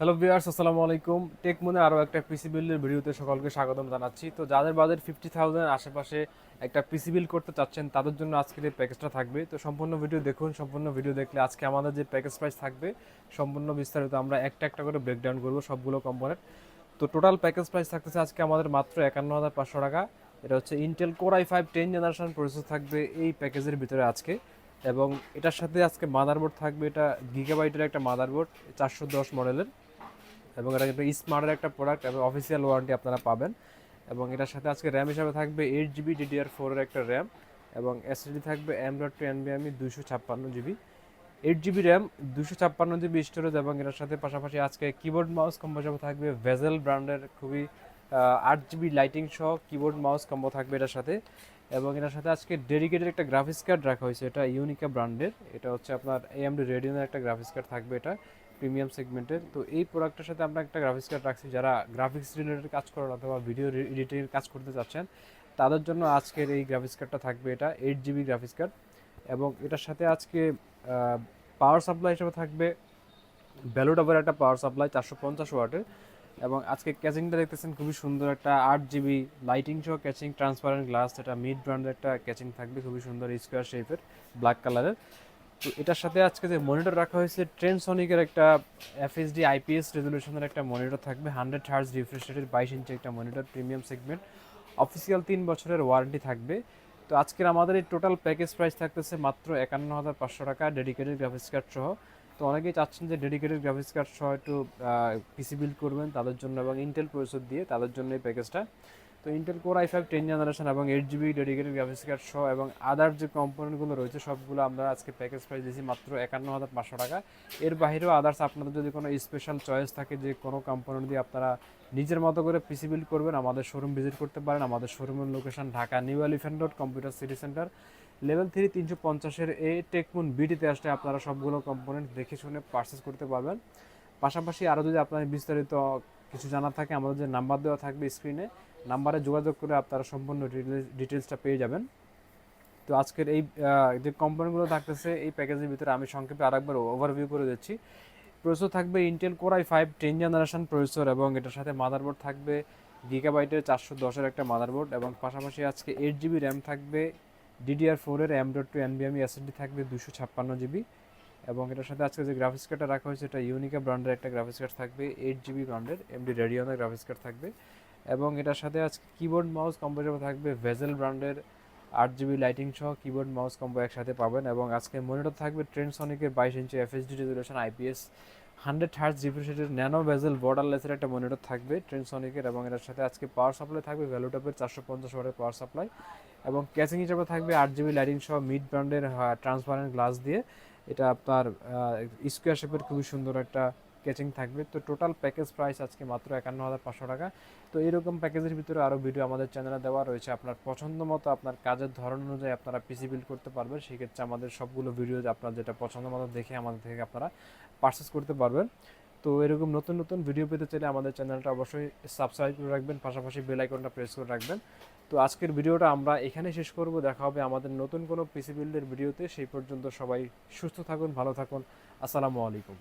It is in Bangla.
হ্যালো ভিউয়ার্স, আসসালামু আলাইকুম। টেক মনে আরও একটা পিসি বিল্ডের ভিডিওতে সকলকে স্বাগতম জানাচ্ছি। তো যাদের বাজেট ফিফটি থাউজেন্ড আশেপাশে একটা পিসি বিল্ড করতে চাচ্ছেন, তাদের জন্য আজকের এই প্যাকেজটা থাকবে। তো সম্পূর্ণ ভিডিও দেখুন, সম্পূর্ণ ভিডিও দেখলে আজকে আমাদের যে প্যাকেজ প্রাইস থাকবে, সম্পূর্ণ বিস্তারিত আমরা একটা একটা করে ব্রেকডাউন করব সবগুলো কম্পোনেন্ট তো টোটাল প্যাকেজ প্রাইস থাকতেছে আজকে আমাদের মাত্র একান্ন হাজার পাঁচশো টাকা। এটা হচ্ছে Intel core i five ten generation processor থাকবে এই প্যাকেজের ভিতরে আজকে। এবং এটার সাথে আজকে মাদারবোর্ড থাকবে, এটা গিগাবাইটের একটা মাদারবোর্ড চারশো দশ মডেলের। এবং এটা কিন্তু স্মার্টের একটা প্রোডাক্ট এবং অফিসিয়াল ওয়ারেন্টি আপনারা পাবেন। এবং এটার সাথে আজকে র্যাম হিসাবে থাকবে এইট জিবি ডিডিআর ফোরের একটা র্যাম এবং এসএসডি থাকবে এম ডট টু এনবিএমই দুশো ছাপ্পান্ন জিবি এইট জিবি র্যাম দুশো ছাপ্পান্ন জিবি স্টোরেজ এবং এটার সাথে পাশাপাশি আজকে কিবোর্ড মাউস কম্বো হিসাবে থাকবে ভেজেল ব্র্যান্ডের খুবই আট জিবি লাইটিং সহ কিবোর্ড মাউস কম্বো থাকবে এটার সাথে। এবং এটার সাথে আজকে ডেডিকেটেড একটা গ্রাফিক্স কার্ড রাখা হয়েছে, এটা ইউনিকা ব্র্যান্ডের এটা হচ্ছে আপনার এএমডি রেডিওনের একটা গ্রাফিক্স কার্ড থাকবে এটা। প্রিমিয়াম সেগমেন্টের তো এই প্রোডাক্টের সাথে আমরা একটা গ্রাফিক্স কার্ড রাখছি যারা গ্রাফিক্স রিলেটেড কাজ করেন অথবা ভিডিও এডিটিং কাজ করতে চাচ্ছেন, তাদের জন্য আজকের এই গ্রাফিক্স কার্ডটা থাকবে এটা এইট জিবি গ্রাফিক্স কার্ড এবং এটার সাথে আজকে পাওয়ার সাপ্লাই হিসেবে থাকবে ভ্যালুডাবের একটা পাওয়ার সাপ্লাই চারশো পঞ্চাশ ওয়াটের এবং আজকে ক্যাচিংটা দেখতেছেন খুবই সুন্দর একটা আট জিবি লাইটিং সহ ক্যাচিং ট্রান্সপারেন্ট গ্লাস এটা মিড ব্র্যান্ডের একটা ক্যাচিং থাকবে, খুবই সুন্দর স্কোয়ার শেপের ব্ল্যাক কালারের তো এটার সাথে আজকে যে মনিটর রাখা হয়েছে ট্রেন্ড সনিকের একটা এফএসডি আইপিএস রেজলিউশনের একটা মনিটর থাকবে হান্ড্রেড হার্স রিফ্রেশ বাইশ ইঞ্চি একটা মনিটর প্রিমিয়াম সেগমেন্ট অফিসিয়াল তিন বছরের ওয়ারেন্টি থাকবে। তো আজকের আমাদের এই টোটাল প্যাকেজ প্রাইস থাকতেছে মাত্র একান্ন হাজার পাঁচশো টাকা ডেডিকেটেড গ্রাফিক্স কার্ড সহ। তো অনেকেই চাচ্ছেন যে ডেডিকেটেড গ্রাফিক্স কার্ড সহ একটু পিসি বিল্ড করবেন, তাদের জন্য এবং ইন্টেল প্রসেসর দিয়ে তাদের জন্য এই প্যাকেজটা তো Intel core i five ten generation এবং eight GB dedicated graphics card সহ এবং আদার যে কম্পোনেন্টগুলো রয়েছে, সবগুলো আমরা আজকে প্যাকেজ প্রাইস দিয়েছি মাত্র একান্ন হাজার পাঁচশো টাকা। এর বাইরেও আদার্স আপনাদের যদি কোনো স্পেশাল চয়েস থাকে যে কোনো কম্পোনেন্ট দিয়ে আপনারা নিজের মতো করে পিসি বিল্ড করবেন, আমাদের শোরুম ভিজিট করতে পারেন। আমাদের শোরুমের location Dhaka new elephant road computer city centre level three তিনশো পঞ্চাশের এ টেকমুন বিডিতে আসলে আপনারা সবগুলো কম্পোনেন্ট দেখে শুনে পারচেস করতে পারবেন। পাশাপাশি আরও যদি আপনার বিস্তারিত কিছু জানা থাকে, আমাদের যে নাম্বার দেওয়া থাকবে স্ক্রিনে নাম্বারে যোগাযোগ করে আপনারা সম্পূর্ণ ডিটেলসটা পেয়ে যাবেন। তো আজকের এই যে কোম্পানিগুলো থাকতেছে, এই প্যাকেজের ভিতরে আমি সংক্ষেপে আরেকবার ওভারভিউ করে দিচ্ছি। প্রসেসর থাকবে Intel core i five ten generation processor এবং এটার সাথে মাদারবোর্ড থাকবে গিগাবাইটের চারশো দশের একটা মাদারবোর্ড এবং পাশাপাশি আজকে এইট জিবি র্যাম থাকবে ডিডিআর ফোরের এম ডট টু এনবিএমই এসএসডি থাকবে দুশো ছাপ্পান্ন জিবি এবং এটার সাথে আজকে যে গ্রাফিক্স কার্ডটা রাখা হয়েছে, এটা ইউনিকা ব্র্যান্ডের একটা গ্রাফিক্স কার্ড থাকবে এইট জিবি ব্র্যান্ডের এমডি রেডিওনের গ্রাফিক্স কার্ড থাকবে। এবং এটার সাথে আজকে কিবোর্ড মাউস হিসেবে থাকবে ভেজেল ব্র্যান্ডের আট জিবি লাইটিং সহ কিবোর্ড মাউস কম্বো একসাথে পাবেন এবং আজকে মনিটর থাকবে ট্রেন সনিকের বাইশ ইঞ্চি FHD resolution IPS hundred hertz রিফ্রেশের nano bezel বর্ডারলেসের একটা মনিটর থাকবে ট্রেন্ড সনিকের এবং এটার সাথে আজকে পাওয়ার সাপ্লাই থাকবে ভ্যালুটপের চারশো পঞ্চাশ ওয়াটের পাওয়ার সাপ্লাই এবং ক্যাচিং হিসেবে থাকবে আট জিবি লাইটিং সহ মিড ব্র্যান্ডের ট্রান্সপারেন্ট গ্লাস দিয়ে। এটা আপনার স্কোয়ার শেপের খুবই সুন্দর একটা ক্যাচিং থাকবে। তো টোটাল প্যাকেজ প্রাইস আজকে মাত্র একান্ন হাজার পাঁচশো টাকা। তো এরকম প্যাকেজের ভিতরে আরও ভিডিও আমাদের চ্যানেলে দেওয়া রয়েছে। আপনার পছন্দ মতো আপনার কাজের ধরন অনুযায়ী আপনারা পিসি বিল্ড করতে পারবেন। সেক্ষেত্রে আমাদের সবগুলো ভিডিও আপনার যেটা পছন্দ মতো দেখে আমাদের থেকে আপনারা পারচেস করতে পারবেন। তো এরকম নতুন নতুন ভিডিও পেতে চাইলে আমাদের চ্যানেলটা অবশ্যই সাবস্ক্রাইব করে রাখবেন। পাশাপাশি বেল আইকনটা প্রেস করে রাখবেন। তো আজকের ভিডিওটা আমরা এখানে শেষ করব। দেখা হবে আমাদের নতুন কোনো পিসি বিল্ডের ভিডিওতে সেই পর্যন্ত সবাই সুস্থ থাকুন, ভালো থাকুন। আসসালামু আলাইকুম।